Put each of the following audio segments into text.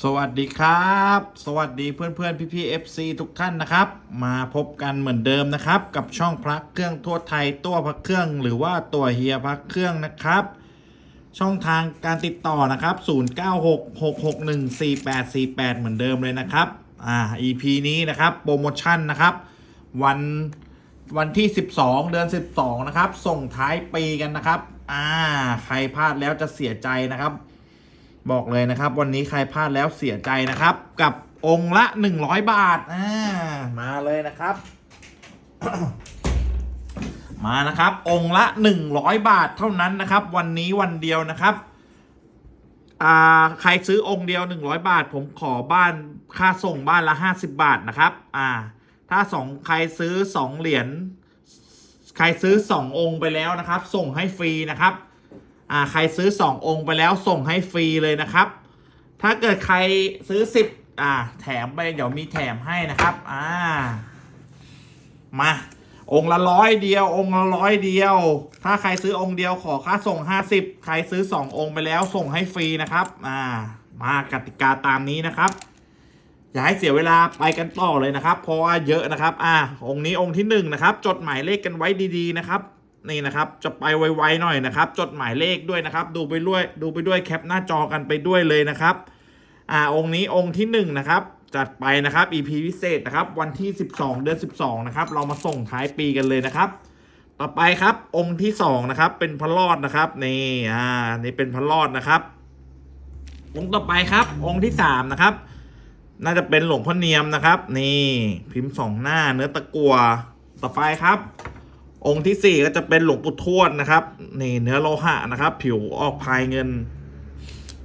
สวัสดีครับ สวัสดีเพื่อนเพื่อนพี่พี่เอฟซีทุกท่านนะครับ มาพบกันเหมือนเดิมนะครับ กับช่องพระเครื่องทั่วไทยตัวพระเครื่องหรือว่าตัวเฮียพระเครื่องนะครับ ช่องทางการติดต่อนะครับ 0966614848 เหมือนเดิมเลยนะครับอ่า EP นี้นะครับโปรโมชั่นนะครับ วันวันที่ 12 เดือน 12 นะครับ ส่งท้ายปีกันนะครับ อ่า ใครพลาดแล้วจะเสียใจนะครับ บอกเลยนะครับ วันนี้ใครพลาดแล้วเสียใจนะครับ กับองค์ละ 100 บาทอ่ามาเลยนะครับ มานะครับ องค์ละ 100 บาทเท่านั้นนะครับ วันนี้วันเดียวนะครับอ่าใครซื้อองค์เดียว 100 บาท ผมขอบ้านค่าส่งบ้านละ 50 บาทนะครับอ่าถ้าสองใครซื้อ 2 เหรียญใครซื้อ 2 องค์ไปแล้วนะครับ ส่งให้ฟรีนะครับ อ่าใครซื้อ 2 องค์ไปแล้วส่งให้ฟรีเลยนะครับ ถ้าเกิดใครซื้อ 10อ่าแถมไปเดี๋ยวมีแถมให้นะครับอ่ามาองค์ละร้อยเดียว องค์ละร้อยเดียว ถ้าใครซื้อองค์เดียวขอค่าส่ง 50 ใครซื้อ 2 องค์ไปแล้วส่งให้ฟรีนะครับ อ่ามากติกาตามนี้นะครับ อย่าให้เสียเวลาไปกันต่อเลยนะครับ เพราะว่าเยอะนะครับ อ่า องค์นี้องค์ที่หนึ่งนะครับ จดหมายเลขกันไว้ดีๆนะครับ นี่นะครับจะไปไวๆหน่อยนะครับ จดหมายเลขด้วยนะครับ ดูไปด้วยดูไปด้วยแคปหน้าจอกันไปด้วยเลยนะครับ อ่าองค์นี้องค์ที่หนึ่งนะครับจัดไปนะครับ EP พิเศษนะครับ วันที่ 12 เดือน 12 นะครับ เรามาส่งท้ายปีกันเลยนะครับ ต่อไปครับองค์ที่สองนะครับเป็นพระรอดนะครับนี่อ่านี่เป็นพระรอดนะครับ องค์ต่อไปครับ องค์ที่สามนะครับน่าจะเป็นหลวงพ่อเนียมนะครับ นี่พิมพ์สองหน้าเนื้อตะกัวต่อไปครับ องค์ที่สี่ก็จะเป็นหลวงปู่ทวดนะครับ นี่เนื้อโลหะนะครับ ผิวออกพายเงิน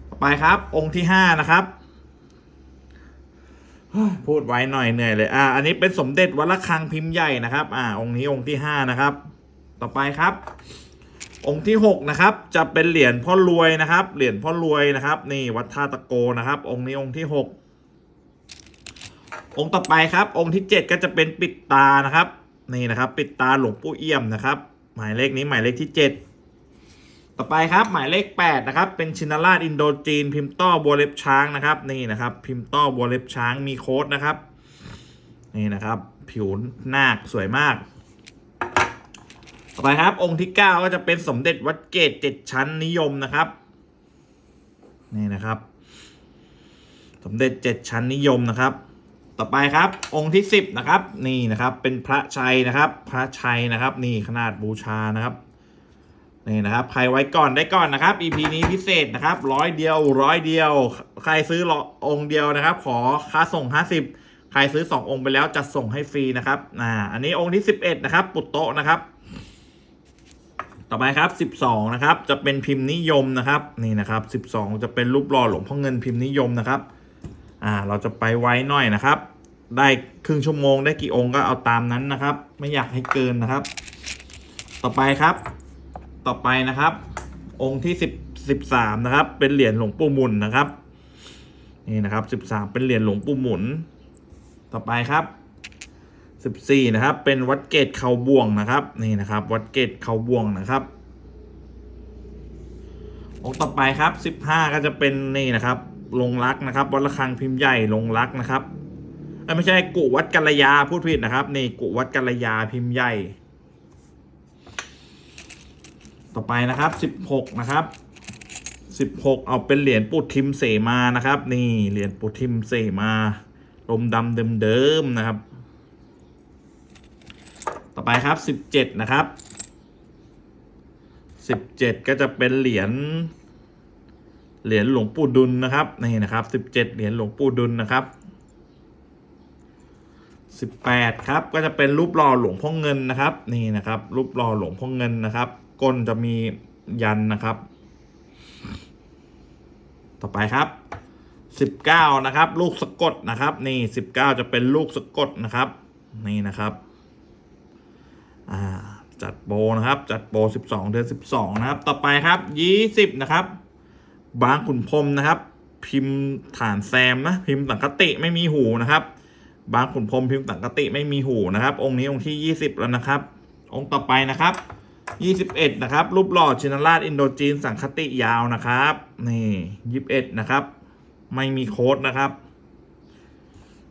ต่อไปครับ องค์ที่ห้านะครับพูดไว้หน่อยเหนื่อยเลย อ่า อันนี้เป็นสมเด็จวัดระฆังพิมพ์ใหญ่นะครับ อ่า องค์นี้องค์ที่ห้านะครับ ต่อไปครับ องค์ที่หกนะครับ จะเป็นเหรียญพ่อรวยนะครับ เหรียญพ่อรวยนะครับ นี่วัดท่าตะโกนะครับ องค์นี้องค์ที่หกองค์ต่อไปครับ องค์ที่7ก็จะเป็นปิดตานะครับ นี่นะครับ ปิดตาหลวงปู่เอี่ยมนะครับ หมายเลขนี้หมายเลขที่ 7 ต่อไปครับหมายเลข8นะครับเป็นชินาราชอินโดจีน พิมพ์ต้อบัวเล็บช้างนะครับนี่นะครับ พิมพ์ต้อบัวเล็บช้างมีโค้ดนะครับนี่นะครับ ผิวนาคสวยมาก ต่อไปครับ องค์ที่ 9 ก็จะเป็นสมเด็จวัดเกตเจ็ดชั้นนิยมนะครับนี่นะครับ สมเด็จเจ็ดชั้นนิยมนะครับ ต่อไปครับองค์ที่สิบนะครับนี่นะครับเป็นพระชัยนะครับ พระชัยนะครับ นี่ขนาดบูชานะครับนี่นะครับใครไว้ก่อนได้ก่อนนะครับ EP นี้พิเศษนะครับร้อยเดียวร้อยเดียว ใครซื้อองค์เดียวนะครับ ขอค่าส่งห้าสิบใครซื้อสององค์ไปแล้วจะส่งให้ฟรีนะครับอ่าอันนี้องค์ที่สิบเอ็ดนะครับ ปุตโตะนะครับ ต่อไปครับสิบสองนะครับ จะเป็นพิมพ์นิยมนะครับ นี่นะครับสิบสองจะเป็นรูปหล่อหลวงพ่อเงินพิมพ์นิยมนะครับ อ่าเราจะไปไว้หน่อยนะครับ ได้ครึ่งชั่วโมงได้กี่องค์ก็เอาตามนั้นนะครับ ไม่อยากให้เกินนะครับ ต่อไปครับ ต่อไปนะครับ องค์ที่สิบสิบสามนะครับ เป็นเหรียญหลวงปู่หมุนนะครับนี่นะครับสิบสามเป็นเหรียญหลวงปู่หมุน ต่อไปครับสิบสี่นะครับ เป็นวัดเกตเขาบ่วงนะครับ นี่นะครับ วัดเกตเขาบ่วงนะครับองค์ต่อไปครับสิบห้าก็จะเป็นนี่นะครับ ลงรักนะครับ วัดระฆังพิมพ์ใหญ่ลงรักนะครับไม่ใช่กุวัดกัลยาพูดผิดนะครับนี่กุวัดกัลยาพิมพ์ใหญ่ ต่อไปนะครับสิบหกนะครับสิบหกเอาเป็นเหรียญปุทิมเสมานะครับ นี่เหรียญปุทิมเสมาลมดำเดิมๆนะครับ ต่อไปครับสิบเจ็ดนะครับสิบเจ็ดก็จะเป็นเหรียญ เหรียญหลวงปู่ดุลนะครับนี่นะครับสิบเจ็ดเหรียญหลวงปู่ดุลนะครับสิบแปดครับก็จะเป็นรูปหล่อหลวงพ่อเงินนะครับนี่นะครับรูปหล่อหลวงพ่อเงินนะครับก้นจะมียันนะครับ ต่อไปครับสิบเก้านะครับ ลูกสะกดนะครับ นี่สิบเก้าจะเป็นลูกสะกดนะครับ นี่นะครับอ่าจัดโปรนะครับ จัดโปรสิบสองเดือนสิบสองนะครับ ต่อไปครับยี่สิบนะครับ บางขุนพรมนะครับ พิมพ์ฐานแซมนะพิมพ์สังคติไม่มีหูนะครับ บางขุนพรมพิมพ์สังคติไม่มีหูนะครับ องค์นี้องค์ที่ยี่สิบแล้วนะครับ องค์ต่อไปนะครับยี่สิบเอ็ดนะครับ รูปหล่อชินราชอินโดจีนสังคติยาวนะครับนี่ยี่สิบเอ็ดนะครับ ไม่มีโค้ดนะครับ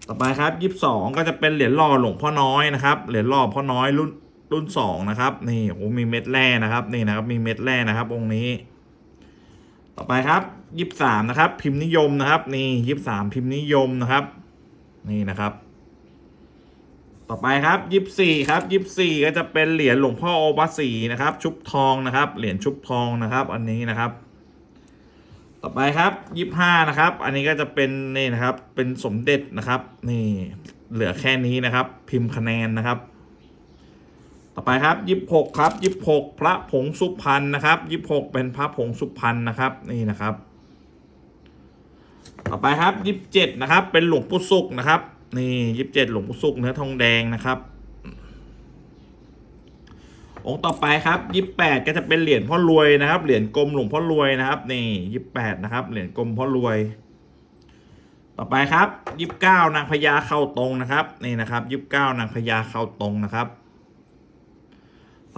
ต่อไปครับยี่สิบสองก็จะเป็นเหรียญหล่อหลวงพ่อน้อยนะครับเหรียญหล่อพ่อน้อยรุ่นรุ่นสองนะครับนี่โอ้มีเม็ดแร่นะครับนี่นะครับ มีเม็ดแร่นะครับองค์นี้ ต่อไปครับยี่สามนะครับ พิมพ์นิยมนะครับ นี่ยี่สามพิมพ์นิยมนะครับ นี่นะครับ ต่อไปครับยี่สี่ครับยี่สี่ก็จะเป็นเหรียญหลวงพ่อโอภาสีนะครับ ชุบทองนะครับ เหรียญชุบทองนะครับ อันนี้นะครับ ต่อไปครับยี่ห้านะครับ อันนี้ก็จะเป็นนี่นะครับ เป็นสมเด็จนะครับ นี่เหลือแค่นี้นะครับ พิมพ์คะแนนนะครับ ต่อไปครับยี่หกครับยี่หกพระผงสุพรรณนะครับยี่หกเป็นพระผงสุพรรณนะครับนี่นะครับ ต่อไปครับยี่สิบเจ็ดนะครับ เป็นหลวงปู่สุกนะครับนี่ยี่สิบเจ็ดหลวงปู่สุกเนื้อทองแดงนะครับองค์ต่อไปครับยี่แปดก็จะเป็นเหรียญพ่อรวยนะครับ เหรียญกลมหลวงพ่อรวยนะครับ นี่ยี่แปดนะครับ เหรียญกลมพ่อรวย ต่อไปครับยี่สิบเก้านางพญาเข้าตรงนะครับ นี่นะครับยี่สิบเก้านางพญาเข้าตรงนะครับ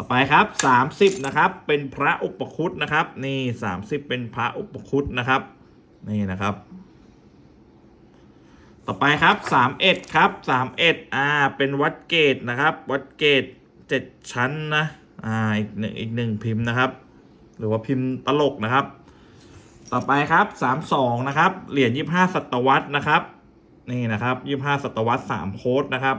ต่อไปครับสามสิบนะครับ เป็นพระอุปคุตนะครับ นี่สามสิบเป็นพระอุปคุตนะครับ นี่นะครับ ต่อไปครับสามเอ็ดครับสามเอ็ดอ่า เป็นวัดเกตนะครับ วัดเกตเจ็ดชั้นนะ อ่า อีกหนึ่งอีกหนึ่งพิมพ์นะครับ หรือว่าพิมพ์ตลกนะครับ ต่อไปครับสามสองนะครับ เหรียญยี่ห้าศตวรรษนะครับ นี่นะครับยี่ห้าศตวรรษสามโค้ดนะครับ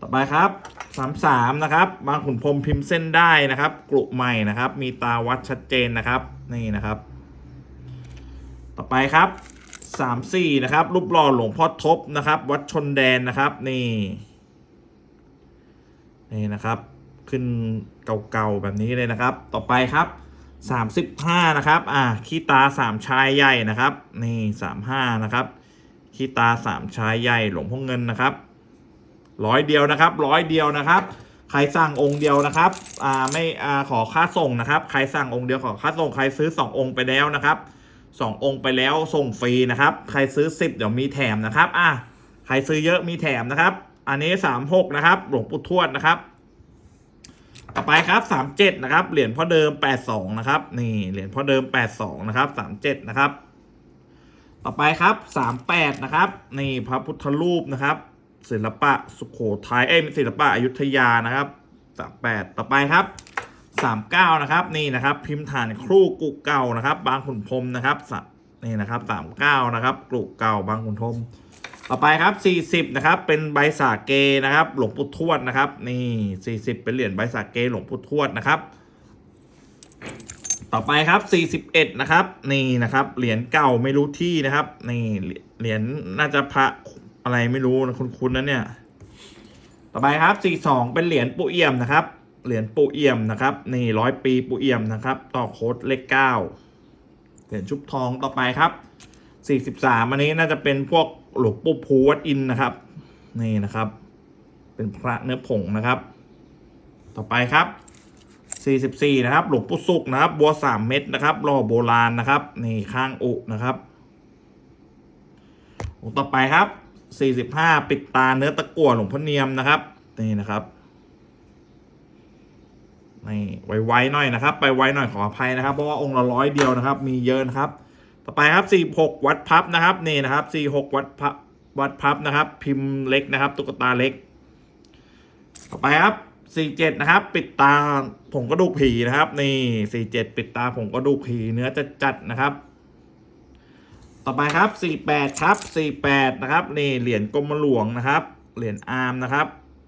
ต่อไปครับสามสามนะครับ บางขุนพรมพิมพ์เส้นได้นะครับ กลุ่มใหม่นะครับ มีตาวัดชัดเจนนะครับ นี่นะครับ ต่อไปครับสามสี่นะครับ รูปหล่อหลวงพ่อทบนะครับ วัดชนแดนนะครับ นี่ นี่นะครับ ขึ้นเก่าๆแบบนี้เลยนะครับ ต่อไปครับสามสิบห้านะครับ อ่าขี้ตาสามชายใหญ่นะครับ นี่สามห้านะครับขี้ตาสามชายใหญ่หลวงพ่อเงินนะครับ ร้อยเดียวนะครับร้อยเดียวนะครับ ใครสั่งองค์เดียวนะครับอ่าไม่อ่าขอค่าส่งนะครับ ใครสั่งองค์เดียวขอค่าส่งใครซื้อสององค์ไปแล้วนะครับสององค์ไปแล้วส่งฟรีนะครับ ใครซื้อสิบเดี๋ยวมีแถมนะครับอะใครซื้อเยอะมีแถมนะครับ อันนี้สามหกนะครับ หลวงปู่ทวดนะครับ ต่อไปครับสามเจ็ดนะครับ เหรียญพ่อเดิมแปดสองนะครับ นี่เหรียญพ่อเดิมแปดสองนะครับสามเจ็ดนะครับ ต่อไปครับสามแปดนะครับ นี่พระพุทธรูปนะครับ ศิลปะสุขโขทัยเอ้ยศิลปะอยุธยานะครับสามแปดต่อไปครับสามเก้านะครับนี่นะครับพิมพ์ฐานครูกุเก่านะครับ บางขุนพรมนะครับนี่นะครับสามเก้านะครับกรุเก่าบางขุนพรมต่อไปครับสี่สิบนะครับ เป็นใบสาเกนะครับ หลวงปู่ทวดนะครับ นี่สี่สิบเป็นเหรียญใบสาเกหลวงปู่ทวดนะครับ ต่อไปครับ 41 นะครับ นี่นะครับ เหรียญเก่าไม่รู้ที่นะครับ นี่เหรียญน่าจะพระ อะไรไม่รู้นะคุณๆนะเนี่ย ต่อไปครับ42เป็นเหรียญปูเอี่ยมนะครับ เหรียญปูเอี่ยมนะครับนี่ร้อยปีปูเอี่ยมนะครับ ต่อโค้ดเลขเก้าเหรียญชุบทองต่อไปครับ43อันนี้น่าจะเป็นพวกหลวงปู่ภูวัดอินนะครับ นี่นะครับ เป็นพระเนื้อผงนะครับ ต่อไปครับ44นะครับหลวงปู่สุกนะครับ บัวสามเม็ดนะครับหล่อโบราณนะครับ นี่ข้างอุนะครับต่อไปครับ 45 ปิดตาเนื้อตะกั่วหลวงพ่อเนียมนะครับ นี่นะครับนี่ไวๆหน่อยนะครับ ไปไวหน่อยขออภัยนะครับ เพราะว่าองค์ละร้อยเดียวนะครับ มีเยอะนะครับ ต่อไปครับ 46 วัดพับนะครับนี่นะครับ46วัดพับวัดพับนะครับ พิมพ์เล็กนะครับ ตุ๊กตาเล็ก ต่อไปครับ 47 นะครับ ปิดตาผงกระดูกผีนะครับ นี่ 47 ปิดตาผงกระดูกผีเนื้อจะจัดนะครับ ต่อไปครับ 48 ครับ 48 นะครับ นี่เหรียญกรมหลวงนะครับ เหรียญอาร์มนะครับ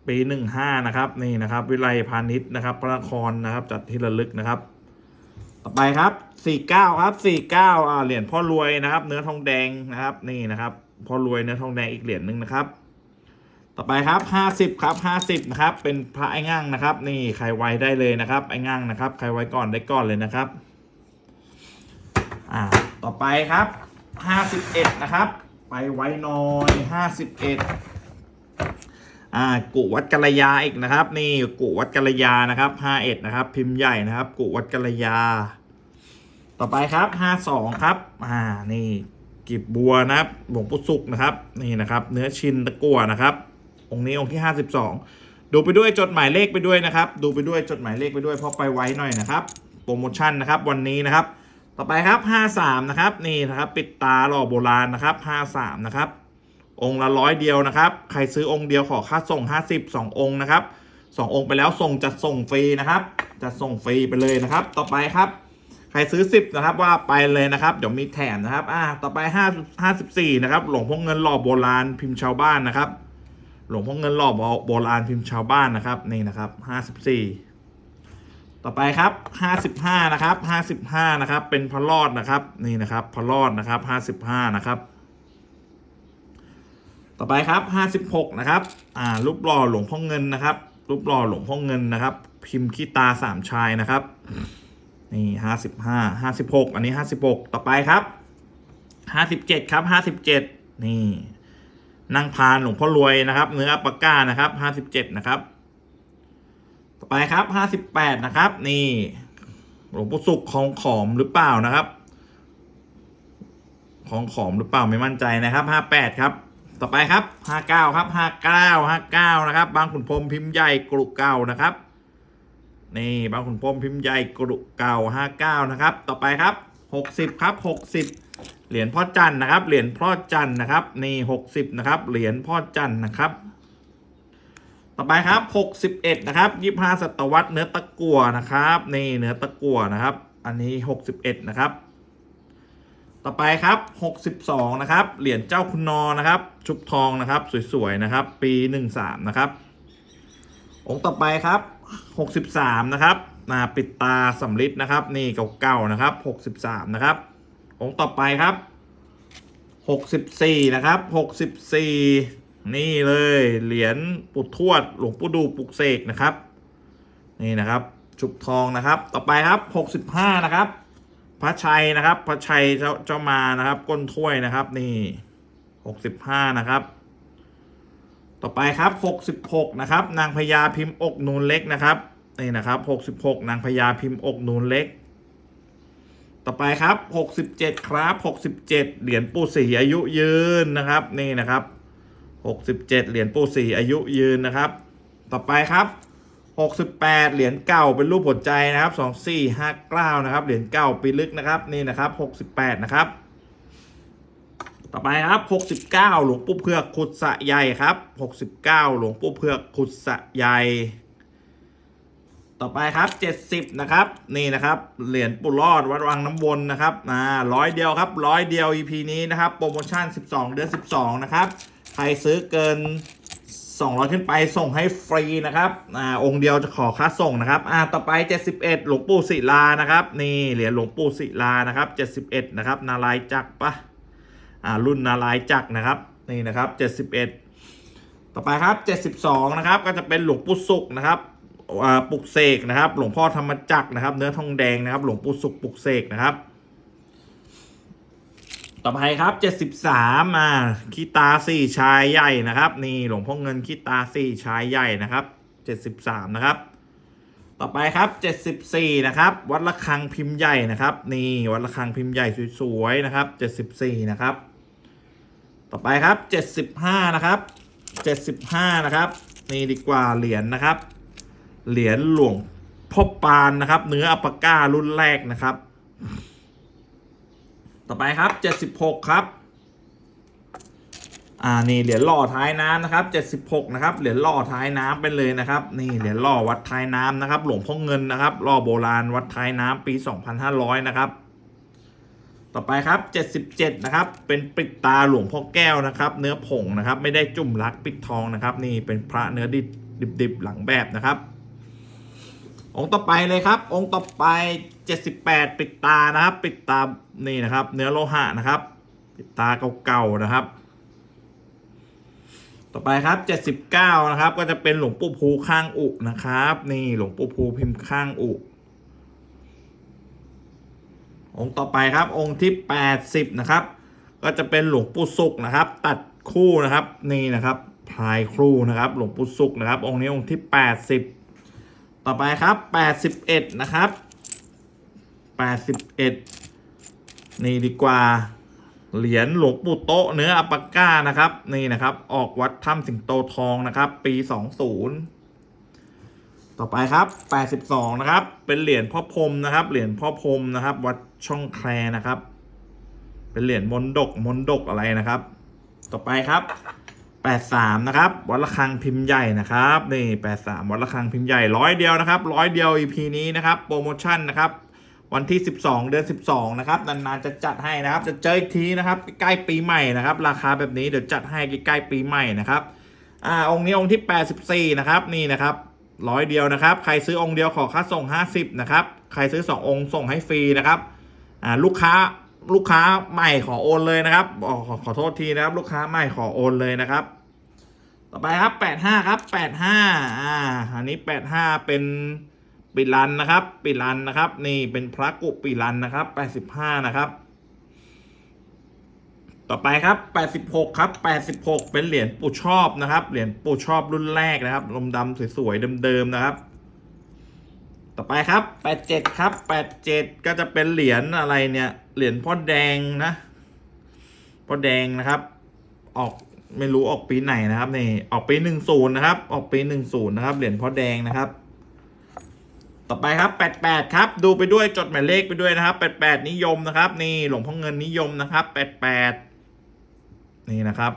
ปี 15 นะครับ นี่นะครับ วิไลพาณิชย์นะครับ พระนครนะครับ จัดที่ระลึกนะครับ ต่อไปครับ 49 ครับ 49อ่าเหรียญพ่อรวยนะครับ เนื้อทองแดงนะครับ นี่นะครับ พ่อรวยเนื้อทองแดงอีกเหรียญหนึ่งนะครับ ต่อไปครับ 50 ครับ 50 นะครับ เป็นพระไอ้ง่างนะครับ นี่ใครไวได้เลยนะครับ ไอ้ง่างนะครับ ใครไวก่อนได้ก่อนเลยนะครับ อ่า ต่อไปครับ 51 นะครับ ไปไว้น้อย 51 อ่ากุวัดกัลยาอีกนะครับ นี่กุวัดกัลยานะครับ 51 นะครับ พิมพ์ใหญ่นะครับกุวัดกัลยา ต่อไปครับ 52 ครับ อ่า นี่กิบบัวนะครับหลวงปู่สุกนะครับ นี่นะครับ เนื้อชินตะกั่วนะครับ องค์นี้องค์ที่ 52 ดูไปด้วยจดหมายเลขไปด้วยนะครับ ดูไปด้วยจดหมายเลขไปด้วยเพราะไปไว้หน่อยนะครับ โปรโมชั่นนะครับวันนี้นะครับ ต่อไปครับห้าสามนะครับ นี่นะครับ ปิดตาหล่อโบราณนะครับห้าสามนะครับ องค์ละร้อยเดียวนะครับ ใครซื้อองค์เดียวขอค่าส่งห้าสิบสององค์นะครับสององค์ไปแล้วส่งจัดส่งฟรีนะครับ จัดส่งฟรีไปเลยนะครับ ต่อไปครับ ใครซื้อสิบนะครับว่าไปเลยนะครับ เดี๋ยวมีแถมนะครับ อ่า ต่อไปห้าห้าสิบสี่นะครับ หลวงพ่อเงินหล่อโบราณพิมพ์ชาวบ้านนะครับ หลวงพ่อเงินหล่อโบราณพิมพ์ชาวบ้านนะครับ นี่นะครับห้าสิบสี่ ต่อไปครับห้าสิบห้านะครับห้าสิบห้านะครับ เป็นพระรอดนะครับ นี่นะครับพระรอดนะครับห้าสิบห้านะครับ ต่อไปครับห้าสิบหกนะครับ อ่า รูปหล่อหลวงพ่อเงินนะครับ รูปหล่อหลวงพ่อเงินนะครับ พิมพ์ขี้ตาสามชายนะครับ นี่ห้าสิบห้าห้าสิบหกอันนี้ห้าสิบหกต่อไปครับห้าสิบเจ็ดครับห้าสิบเจ็ดนี่นั่งพานหลวงพ่อรวยนะครับ เนื้อปากก้านะครับห้าสิบเจ็ดนะครับ ต่อไปครับห้าสิบแปดนะครับ นี่หลวงปู่สุขของขอมหรือเปล่านะครับ ของขอมหรือเปล่าไม่มั่นใจนะครับห้าแปดครับ ต่อไปครับห้าเก้าครับห้าเก้าห้าเก้านะครับ บางขุนพรมพิมพ์ใหญ่กรุเก่านะครับ นี่บางขุนพรมพิมพ์ใหญ่กรุเก่าห้าเก้านะครับ ต่อไปครับหกสิบครับหกสิบเหรียญพ่อจันทร์นะครับ เหรียญพ่อจันทร์นะครับ นี่หกสิบนะครับ เหรียญพ่อจันทร์นะครับ ต่อไปครับหกสิบเอ็ดนะครับยี่ห้าศตวรรษเนื้อตะกั่วนะครับ นี่เนื้อตะกั่วนะครับ อันนี้หกสิบเอ็ดนะครับ ต่อไปครับหกสิบสองนะครับ เหรียญเจ้าคุณนอนะครับ ชุบทองนะครับ สวยๆ นะครับ ปีหนึ่งสามนะครับ องค์ต่อไปครับ 63 นะครับนาปิดตาสำลิดนะครับ นี่เก่าๆ นะครับ 63 นะครับ องค์ต่อไปครับ 64 นะครับ 64 นี่เลยเหรียญปุถทวดหลวงปู่ดูปลุกเสกนะครับ นี่นะครับ ชุบทองนะครับ ต่อไปครับ 65 นะครับ พระชัยนะครับพระชัยเจ้าเจ้ามานะครับ ก้นถ้วยนะครับ นี่ 65 นะครับ ต่อไปครับ 66 นะครับ นางพญาพิมพ์อกนูนเล็กนะครับนี่นะครับ 66 นางพญาพิมพ์อกนูนเล็ก ต่อไปครับ 67 ครับ 67 เหรียญปู่ศรีอายุยืนนะครับ นี่นะครับ 67 เหรียญปู่ศรีอายุยืนนะครับ ต่อไปครับ 68 เหรียญเก่าเป็นรูปหัวใจนะครับ 2459 นะครับ เหรียญเก่าปีลึกนะครับนี่นะครับ 68 นะครับ ต่อไปครับ 69 หลวงปู่เผือกขุดสะใหญ่ครับ 69 หลวงปู่เผือกขุดสะใหญ่ต่อไปครับ 70 นะครับ นี่นะครับ เหรียญปู่รอดวัดวังน้ำวนนะครับอ่าร้อยเดียวครับร้อยเดียว EP นี้นะครับ โปรโมชั่น 12 เดือน 12 นะครับ ใครซื้อเกิน 200 ขึ้นไปส่งให้ฟรีนะครับอ่าองค์เดียวจะขอค่าส่งนะครับอ่าต่อไป 71 หลวงปู่ศิลานะครับ นี่เหรียญหลวงปู่ศิลานะครับ 71 นะครับ นารายจักรปะอ่ารุ่นนารายจักรนะครับนี่นะครับเจ็ดสิบเอ็ดต่อไปครับเจ็ดสิบสองนะครับ ก็จะเป็นหลวงปู่สุขนะครับอ่าปลุกเสกนะครับ หลวงพ่อธรรมจักรนะครับ เนื้อทองแดงนะครับ หลวงปู่สุขปลุกเสกนะครับ ต่อไปครับเจ็ดสิบสามาขีตาสี่ชายใหญ่นะครับ นี่หลวงพ่อเงินขีตาสี่ชายใหญ่นะครับเจ็ดสิบสามนะครับ ต่อไปครับเจ็ดสิบสี่นะครับ วัดระฆังพิมพ์ใหญ่นะครับ นี่วัดระฆังพิมพ์ใหญ่สวยๆนะครับเจ็ดสิบสี่นะครับ ต่อไปครับ 75 นะครับ 75 นะครับ นี่ดีกว่าเหรียญนะครับ เหรียญหลวงพ่อปานนะครับ เนื้ออัปปาก้ารุ่นแรกนะครับ ต่อไปครับ 76 ครับ อ่า นี่เหรียญหล่อท้ายน้ำนะครับ 76 นะครับ เหรียญหล่อท้ายน้ำไปเลยนะครับ นี่เหรียญหล่อวัดท้ายน้ำนะครับ หลวงพ่อเงินนะครับ หล่อโบราณวัดท้ายน้ำปี 2500 นะครับ ต่อไปครับ 77 นะครับ เป็นปิดตาหลวงพ่อแก้วนะครับ เนื้อผงนะครับ ไม่ได้จุ่มรักปิดทองนะครับ นี่เป็นพระเนื้อดิบดิบๆหลังแบบนะครับ องค์ต่อไปเลยครับ องค์ต่อไป 78 ปิดตานะครับ ปิดตานี่นะครับ เนื้อโลหะนะครับ ปิดตาเก่าๆนะครับ ต่อไปครับ 79 นะครับ ก็จะเป็นหลวงปู่ภูข้างอุนะครับ นี่หลวงปู่ภูพิมพ์ข้างอุองค์ต่อไปครับ องค์ที่ 80 นะครับ ก็จะเป็นหลวงปู่สุกนะครับ ตัดคู่นะครับนี่นะครับพลายครูนะครับ หลวงปู่สุกนะครับ องค์นี้องค์ที่ 80 ต่อไปครับ81นะครับ81นี่ดีกว่า เหรียญหลวงปู่โตเนื้ออัปปาก้านะครับ นี่นะครับ ออกวัดถ้ำสิงโตทองนะครับ ปี20ต่อไปครับ82นะครับ เป็นเหรียญพ่อพรมนะครับ เหรียญพ่อพรมนะครับ วัดช่องแคลนะครับ เป็นเหรียญมนดกมนดกอะไรนะครับ ต่อไปครับ 83 นะครับ วัดระฆังพิมพ์ใหญ่นะครับ นี่ 83 วัดระฆังพิมพ์ใหญ่ร้อยเดียวนะครับร้อยเดียว EP นี้นะครับ โปรโมชั่นนะครับ วันที่ 12 เดือน 12 นะครับ นานๆ จะจัดให้นะครับ จะเจออีกทีนะครับ ใกล้ปีใหม่นะครับ ราคาแบบนี้เดี๋ยวจัดให้ใกล้ปีใหม่นะครับ อ่า องค์นี้องค์ที่ 84 นะครับ นี่นะครับร้อยเดียวนะครับ ใครซื้อองค์เดียวขอค่าส่ง 50 นะครับ ใครซื้อ 2 องค์ส่งให้ฟรีนะครับ อ่า ลูกค้าลูกค้าใหม่ขอโอนเลยนะครับ ขอขอโทษทีนะครับ ลูกค้าใหม่ขอโอนเลยนะครับ ต่อไปครับ85ครับ85อ่าอันนี้85เป็นปิรันนะครับ ปิรันนะครับ นี่เป็นพระกุปิรันนะครับ85นะครับ ต่อไปครับ86ครับ86เป็นเหรียญปูชอบนะครับ เหรียญปูชอบรุ่นแรกนะครับลมดำสวยๆเดิมๆนะครับต่อไปครับ 87 ครับ 87 ก็จะเป็นเหรียญอะไรเนี่ย เหรียญพ่อแดงนะ พ่อแดงนะครับ ออก ไม่รู้ออกปีไหนนะครับนี่ออกปี10นย์นะครับ ออกปี10นย์นะครับ เหรียญพ่อแดงนะครับ ต่อไปครับ88ครับ ดูไปด้วยจดหมายเลขไปด้วยนะครับ88นิยมนะครับ นี่หลวงพ่อเงินนิยมนะครับ88นี่นะครับ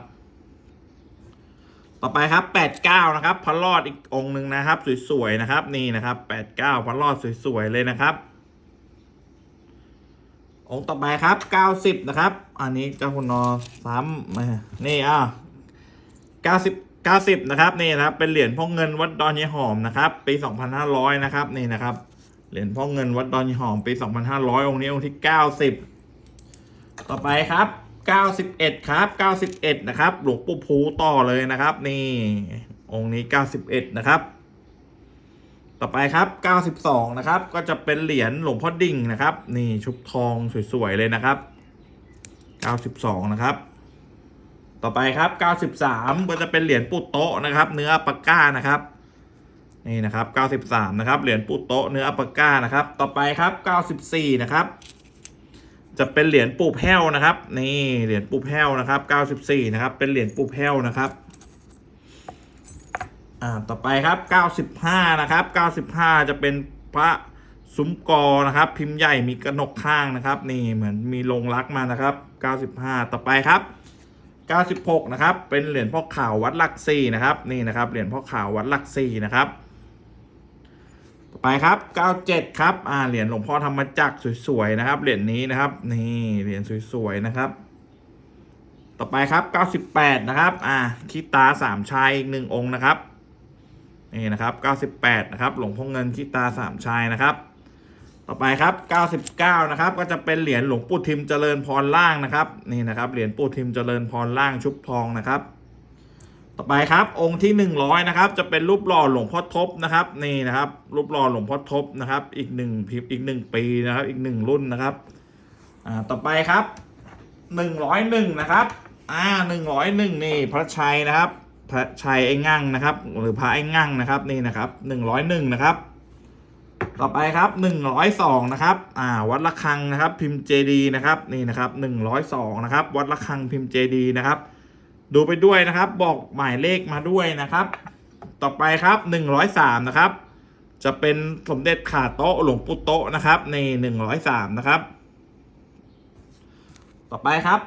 ต่อไปครับ89นะครับพระรอดอีกองหนึ่งนะครับ สวยๆนะครับ นี่นะครับ89พระรอดสวยๆเลยนะครับองค์ต่อไปครับ 90 นะครับ อันนี้เจ้าคุณนอซ้ำมนี่อะ 90 90นะครับนี่นะครับเป็นเหรียญพ่อเงินวัดดอนยายหอมนะครับปี 2500นะครับนี่นะครับเหรียญพ่อเงินวัดดอนยายหอมปี 2500 องค์นี้องค์ที่ 90 ต่อไปครับ 91 ครับ 91 นะครับหลวงปู่ภูต่อเลยนะครับ นี่องค์นี้ 91 นะครับต่อไปครับ 92 นะครับ ก็จะเป็นเหรียญหลวงพ่อดิ่งนะครับ นี่ชุบทองสวยๆเลยนะครับ 92 นะครับ ต่อไปครับ 93 ก็จะเป็นเหรียญปุโตนะครับ เนื้ออัปก้านะครับ นี่นะครับ 93 นะครับ เหรียญปุโตเนื้ออัปก้านะครับ ต่อไปครับ 94 นะครับ จะเป็นเหรียญปูแพ้วนะครับ นี่ เหรียญปูแพ้วนะครับ 94 นะครับ เป็นเหรียญปูแพ้วนะครับ อ่า ต่อไปครับ 95 นะครับ 95 จะเป็นพระซุ้มกอนะครับ พิมพ์ใหญ่มีกระหนกข้างนะครับ นี่เหมือนมีลงรักมานะครับ 95 ต่อไปครับ 96 นะครับ เป็นเหรียญพ่อข่าววัดหลักสี่นะครับ นี่นะครับ เหรียญพ่อข่าววัดหลักสี่นะครับ ต่อไปครับ 97 ครับ อ่า เหรียญหลวงพ่อธรรมจักรสวยๆนะครับ เหรียญนี้นะครับ นี่ เหรียญสวยๆนะครับ ต่อไปครับ 98 นะครับ อ่าคิตาสามชายอีกหนึ่งองค์นะครับ นี่นะครับ 98 นะครับ หลวงพ่อเงินคิตาสามชายนะครับ ต่อไปครับ 99 นะครับ ก็จะเป็นเหรียญหลวงปู่ทิมเจริญพรล่างนะครับ นี่นะครับ เหรียญปู่ทิมเจริญพรล่างชุบทองนะครับ ต่อไปครับ องค์ที่ 100 นะครับ จะเป็นรูปหล่อหลวงพ่อทบนะครับ นี่นะครับ รูปหล่อหลวงพ่อทบนะครับ อีกหนึ่งพิมพ์อีกหนึ่งปีนะครับ อีกหนึ่งรุ่นนะครับ อ่า ต่อไปครับ 101 นะครับ อ่า 101 นี่พระชัยนะครับ พระชัยไอ้งั่งนะครับ หรือพระไอ้งั่งนะครับ นี่นะครับ 101 นะครับ ต่อไปครับ102นะครับ อ่า วัดระฆังนะครับ พิมพ์เจดีนะครับ นี่นะครับ102นะครับ วัดระฆังพิมพ์เจดีนะครับ ดูไปด้วยนะครับ บอกหมายเลขมาด้วยนะครับ ต่อไปครับ103นะครับ จะเป็นสมเด็จขาโต๊ะหลวงปู่โต๊ะนะครับ ใน103นะครับ ต่อไปครับ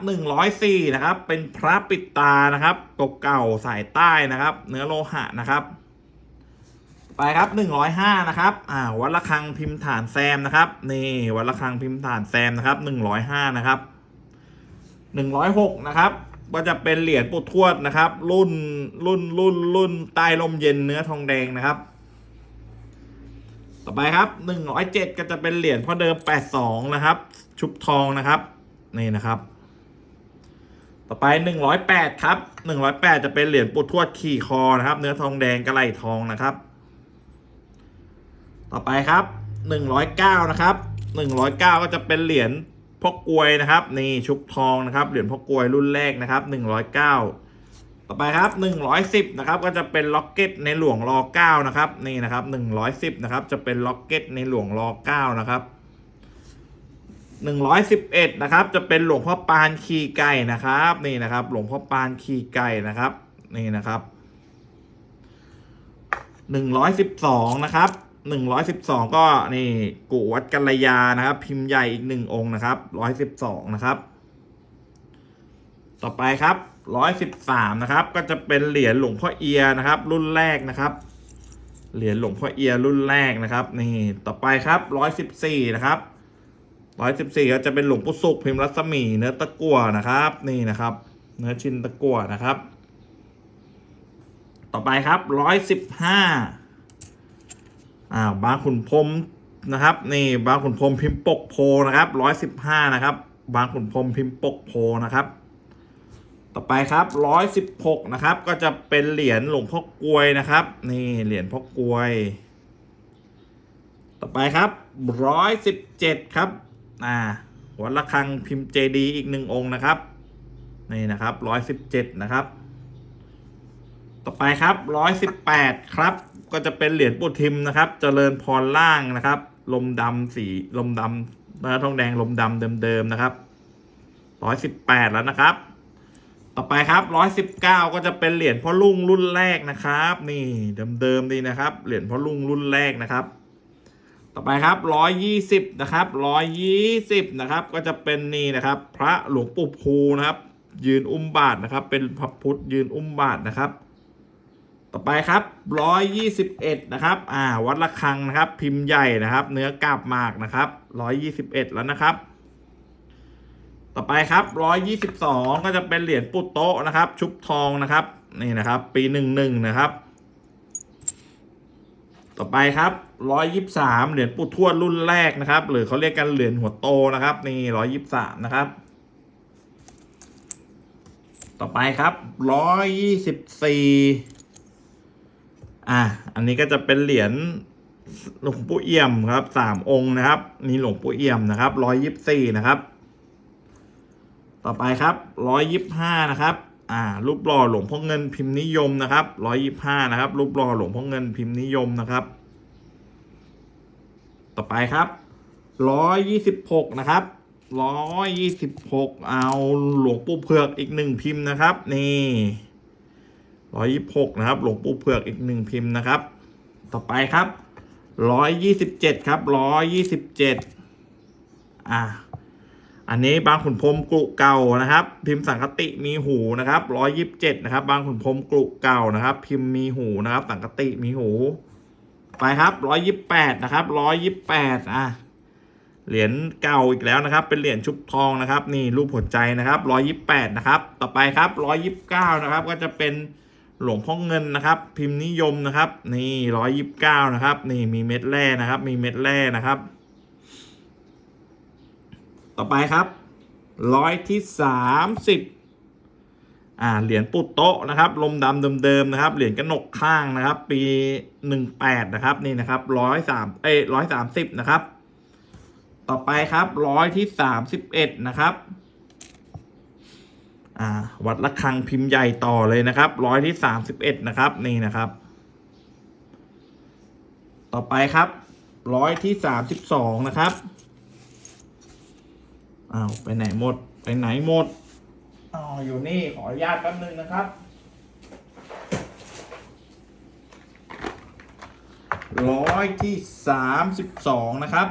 104นะครับ เป็นพระปิดตานะครับเก่าๆสายใต้นะครับ เนื้อโลหะนะครับ ไปครับ105นะครับอ่าวัดระฆังพิมพ์ฐานแซมนะครับนี่วัดระฆังพิมพ์ฐานแซมนะครับ105นะครับ106นะครับก็จะเป็นเหรียญปู่ทวดนะครับ รุ่นรุ่นรุ่นรุ่นใต้ลมเย็นเนื้อทองแดงนะครับ ต่อไปครับ107ก็จะเป็นเหรียญพ่อเดิม82นะครับ ชุบทองนะครับนี่นะครับ ต่อไป108ครับ108จะเป็นเหรียญปู่ทวดขี่คอนะครับ เนื้อทองแดงกระไหลทองนะครับ ต่อไปครับ109นะครับ109 ก็จะเป็นเหรียญพ่อกลวยนะครับนี่ชุบทองนะครับเหรียญพ่อกลวยรุ่นแรกนะครับ109 ต่อไปครับ110นะครับก็จะเป็นล็อกเก็ตในหลวงรอ9นะครับนี่นะครับ110นะครับจะเป็นล็อกเก็ตในหลวงรอ9นะครับ111นะครับจะเป็นหลวงพ่อปานขี่ไก่นะครับนี่นะครับหลวงพ่อปานขี่ไก่นะครับนี่นะครับ112นะครับ หนึ่งร้อยสิบสองก็นี่กุวัดกัลยานะครับ พิมพ์ใหญ่อีกหนึ่งองค์นะครับร้อยสิบสองนะครับ ต่อไปครับร้อยสิบสามนะครับ ก็จะเป็นเหรียญหลวงพ่อเอียนะครับ รุ่นแรกนะครับ เหรียญหลวงพ่อเอียรุ่นแรกนะครับ นี่ต่อไปครับร้อยสิบสี่นะครับร้อยสิบสี่ก็จะเป็นหลวงปู่สุขพิมพ์รัศมีเนื้อตะกั่วนะครับ นี่นะครับ เนื้อชิ้นตะกั่วนะครับ ต่อไปครับร้อยสิบห้า อ้าวบางขุนพรมนะครับนี่บางขุนพรมพิมพ์ปกโพนะครับร้อยสิบห้านะครับบางขุนพรมพิมพ์ปกโพนะครับ ต่อไปครับร้อยสิบหกนะครับก็จะเป็นเหรียญหลวงพ่อกลวยนะครับ นี่เหรียญพ่อกลวย ต่อไปครับร้อยสิบเจ็ดครับอ่าวัดระฆังพิมพ์เจดีอีกหนึ่งองค์นะครับนี่นะครับร้อยสิบเจ็ดนะครับ ต่อไปครับร้อยสิบแปดครับ ก็จะเป็นเหรียญปุทิมนะครับ เจริญพรล่างนะครับ ลมดำสีลมดำเนื้อทองแดงลมดำเดิมๆนะครับร้อยสิบแปดแล้วนะครับ ต่อไปครับร้อยสิบเก้าก็จะเป็นเหรียญพ่อลุงรุ่นแรกนะครับ นี่เดิมๆดีนะครับ เหรียญพ่อลุงรุ่นแรกนะครับ ต่อไปครับร้อยยี่สิบนะครับร้อยยี่สิบนะครับ ก็จะเป็นนี่นะครับ พระหลวงปู่ภูนะครับ ยืนอุ้มบาทนะครับ เป็นพระพุทธยืนอุ้มบาทนะครับ ต่อไปครับร้อยยี่สิบเอ็ดนะครับ อ่า วัดระฆังนะครับ พิมพ์ใหญ่นะครับ เนื้อกาบหมากนะครับร้อยยี่สิบเอ็ดแล้วนะครับ ต่อไปครับร้อยยี่สิบสองก็จะเป็นเหรียญปุตโตะนะครับ ชุบทองนะครับ นี่นะครับ ปีหนึ่งหนึ่งนะครับ ต่อไปครับร้อยยี่สามเหรียญปู่ทวดรุ่นแรกนะครับ หรือเขาเรียกกันเหรียญหัวโตนะครับ นี่ร้อยยี่สามนะครับต่อไปครับร้อยยี่สิบสี่ อะอันนี้ก็จะเป็นเหรียญหลวงปู่เอี่ยมครับสามองค์นะครับ นี่หลวงปู่เอี่ยมนะครับร้อยยี่สี่นะครับ ต่อไปครับร้อยยิบห้านะครับอ่ารูปหล่อหลวงพ่อเงินพิมพ์นิยมนะครับร้อยยิบห้านะครับ รูปหล่อหลวงพ่อเงินพิมพ์นิยมนะครับ ต่อไปครับร้อยยี่สิบหกนะครับร้อยยี่สิบหกเอาหลวงปู่เผือกอีกหนึ่งพิมพ์นะครับ นี่ ร้อยยี่หกนะครับ หลวงปู่เผือกอีกหนึ่งพิมพ์นะครับ ต่อไปครับร้อยยี่สิบเจ็ดครับร้อยยี่สิบเจ็ดอ่าอันนี้บางขุนพรมกรุเก่านะครับ พิมพ์สังคติมีหูนะครับร้อยยิบเจ็ดนะครับ บางขุนพรมกรุเก่านะครับ พิมพ์มีหูนะครับ สังคติมีหู ไปครับร้อยยิบแปดนะครับร้อยยิบแปดอะเหรียญเก่าอีกแล้วนะครับ เป็นเหรียญชุบทองนะครับ นี่รูปหัวใจนะครับร้อยยิบแปดนะครับ ต่อไปครับร้อยยิบเก้านะครับ ก็จะเป็น หลวงพ่อเงินนะครับ พิมพ์นิยมนะครับ นี่ร้อยยิบเก้านะครับ นี่มีเม็ดแร่นะครับ มีเม็ดแร่นะครับ ต่อไปครับร้อยที่สามสิบอ่าเหรียญปุตโตะนะครับ ลมดำเดิมๆนะครับ เหรียญกระหนกข้างนะครับ ปีหนึ่งแปดนะครับนี่นะครับร้อยสามเอ้ร้อยสามสิบนะครับ ต่อไปครับร้อยที่สามสิบเอ็ดนะครับ วัดระฆังพิมพ์ใหญ่ต่อเลยนะครับร้อยที่สามสิบเอ็ดนะครับนี่นะครับ ต่อไปครับร้อยที่สามสิบสองนะครับอ้าวไปไหนหมดไปไหนหมดอ๋ออยู่นี่ขออนุญาตแป๊บนึงนะครับร้อยที่สามสิบสองนะครับ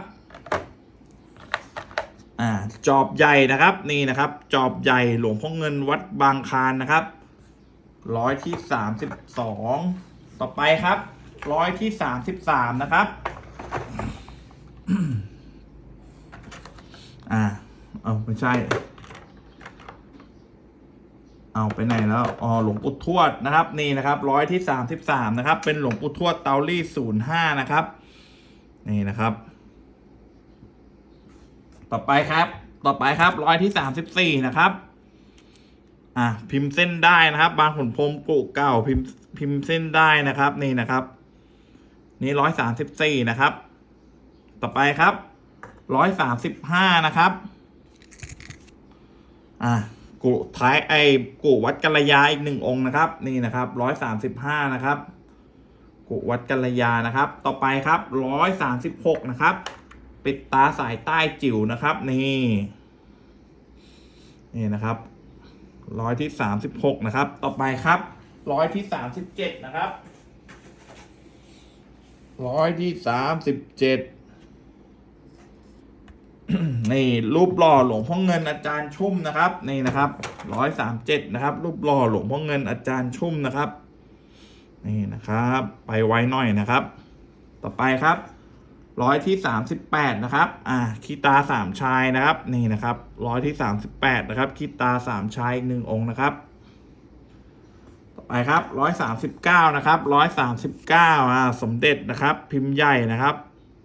อ่าจอบใหญ่นะครับนี่นะครับ จอบใหญ่หลวงพ่อเงินวัดบางคานนะครับร้อยที่สามสิบสองต่อไปครับร้อยที่สามสิบสามนะครับอ่าเอาไม่ใช่ เอาไปไหนแล้วอ๋อหลวงปู่ทวดนะครับ นี่นะครับร้อยที่สามสิบสามนะครับ เป็นหลวงปู่ทวดเตาลี่ศูนย์ห้านะครับ นี่นะครับ ต่อไปครับ ต่อไปครับร้อยที่สามสิบสี่นะครับ อะพิมพ์เส้นได้นะครับ บางขุนพรมกุเก่าพิมพ์พิมพ์เส้นได้นะครับ นี่นะครับ นี่ร้อยสามสิบสี่นะครับ ต่อไปครับร้อยสามสิบห้านะครับ อะกุท้ายไอ้กุวัดกัลยาอีกหนึ่งองค์นะครับ นี่นะครับร้อยสามสิบห้านะครับกุวัดกัลยานะครับ ต่อไปครับร้อยสามสิบหกนะครับ ปิดตาสายใต้จิ๋วนะครับ นี่นี่นะครับร้อยที่สามสิบหกนะครับ ต่อไปครับร้อยที่สามสิบเจ็ดนะครับร้อยที่สามสิบเจ็ดนี่รูปหล่อหลวงพ่อเงินอาจารย์ชุ่มนะครับ นี่นะครับร้อยสามเจ็ดนะครับ รูปหล่อหลวงพ่อเงินอาจารย์ชุ่มนะครับ นี่นะครับ ไปไวหน่อยนะครับ ต่อไปครับ ร้อยที่สามสิบแปดนะครับ อ่าคีตาสามชายนะครับ นี่นะครับร้อยที่สามสิบแปดนะครับคีตาสามชายอีกหนึ่งองค์นะครับ ต่อไปครับร้อยสามสิบเก้านะครับร้อยสามสิบเก้าอ่าสมเด็จนะครับ พิมพ์ใหญ่นะครับ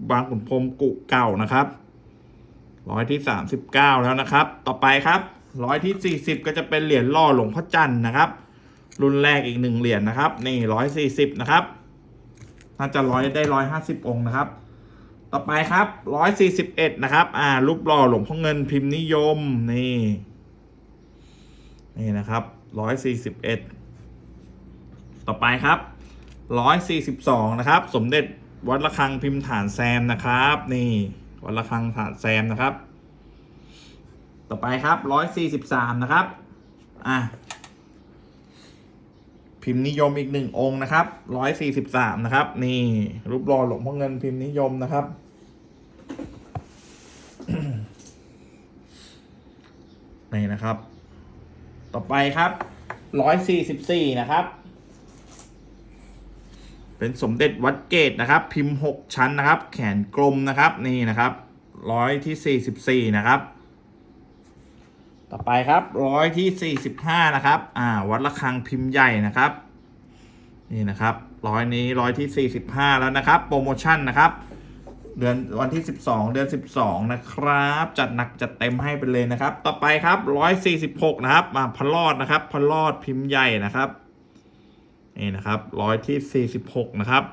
บางขุนพรมกุเก่านะครับร้อยที่สามสิบเก้าแล้วนะครับ ต่อไปครับร้อยที่สี่สิบก็จะเป็นเหรียญล่อหลวงพ่อจันทร์นะครับ รุ่นแรกอีกหนึ่งเหรียญนะครับ นี่ร้อยสี่สิบนะครับน่าจะร้อยได้ร้อยห้าสิบองค์นะครับ ต่อไปครับร้อยสี่สิบเอ็ดนะครับ อ่า รูปหล่อหลวงพ่อเงินพิมพ์นิยม นี่ นี่นะครับร้อยสี่สิบเอ็ดต่อไปครับร้อยสี่สิบสองนะครับ สมเด็จวัดระฆังพิมพ์ฐานแซมนะครับ นี่ วัดระฆังฐานแซมนะครับ ต่อไปครับร้อยสี่สิบสามนะครับ อะ พิมพ์นิยมอีกหนึ่งองค์นะครับร้อยสี่สิบสามนะครับ นี่ รูปหล่อหลวงพ่อเงินพิมพ์นิยมนะครับ นี่นะครับ ต่อไปครับร้อยสี่สิบสี่นะครับ เป็นสมเด็จวัดเกตนะครับ พิมพ์หกชั้นนะครับ แขนกลมนะครับ นี่นะครับร้อยที่สี่สิบสี่นะครับ ต่อไปครับร้อยที่สี่สิบห้านะครับ อ่า วัดระฆังพิมพ์ใหญ่นะครับ นี่นะครับร้อยนี้ร้อยที่สี่สิบห้าแล้วนะครับ โปรโมชั่นนะครับ เดือนวันที่สิบสองเดือนสิบสองนะครับ จัดหนักจัดเต็มให้ไปเลยนะครับ ต่อไปครับร้อยสี่สิบหกนะครับมาพลอดนะครับพลอดพิมพ์ใหญ่นะครับนี่นะครับร้อยที่สี่สิบหกนะครับ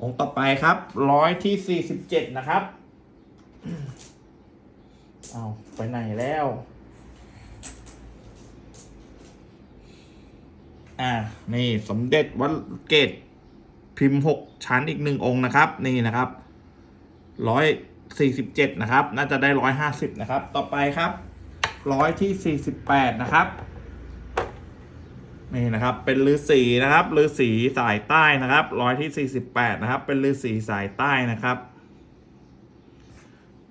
องค์ต่อไปครับร้อยที่สี่สิบเจ็ดนะครับ เอาไปไหนแล้ว อ่า นี่สมเด็จวัดเกตพิมพ์หกชั้นอีกหนึ่งองค์นะครับ นี่นะครับร้อยสี่สิบเจ็ดนะครับ น่าจะได้ร้อยห้าสิบนะครับ ต่อไปครับร้อยที่สี่สิบแปดนะครับ นี่นะครับ เป็นฤาษีนะครับฤาษีสายใต้นะครับร้อยที่สี่สิบแปดนะครับ เป็นฤาษีสายใต้นะครับ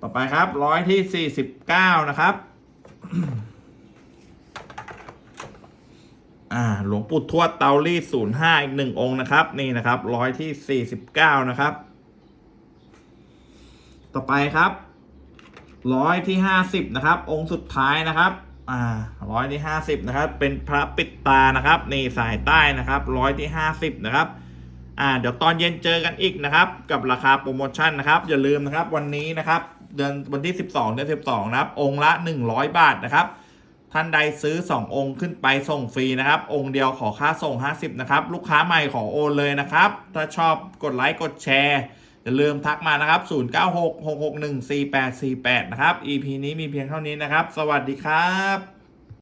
ต่อไปครับร้อยที่สี่สิบเก้านะครับ อ่า หลวงปู่ทวดเตาลี่ศูนย์ห้าอีกหนึ่งองค์นะครับ นี่นะครับร้อยที่สี่สิบเก้านะครับ ต่อไปครับร้อยที่ห้าสิบนะครับ องค์สุดท้ายนะครับ อ่าร้อยที่ห้าสิบนะครับ เป็นพระปิดตานะครับ นี่สายใต้นะครับร้อยที่ห้าสิบนะครับอ่าเดี๋ยวตอนเย็นเจอกันอีกนะครับ กับราคาโปรโมชั่นนะครับ อย่าลืมนะครับวันนี้นะครับ เดือนวันที่ 12 เดือน 12 นะครับ องค์ละ 100 บาทนะครับ ท่านใดซื้อ 2 องค์ขึ้นไปส่งฟรีนะครับ องค์เดียวขอค่าส่ง 50 นะครับ ลูกค้าใหม่ขอโอนเลยนะครับ ถ้าชอบกดไลค์กดแชร์อย่าลืมทักมานะครับ 0966614848 นะครับ EP นี้มีเพียงเท่านี้นะครับ สวัสดีครับ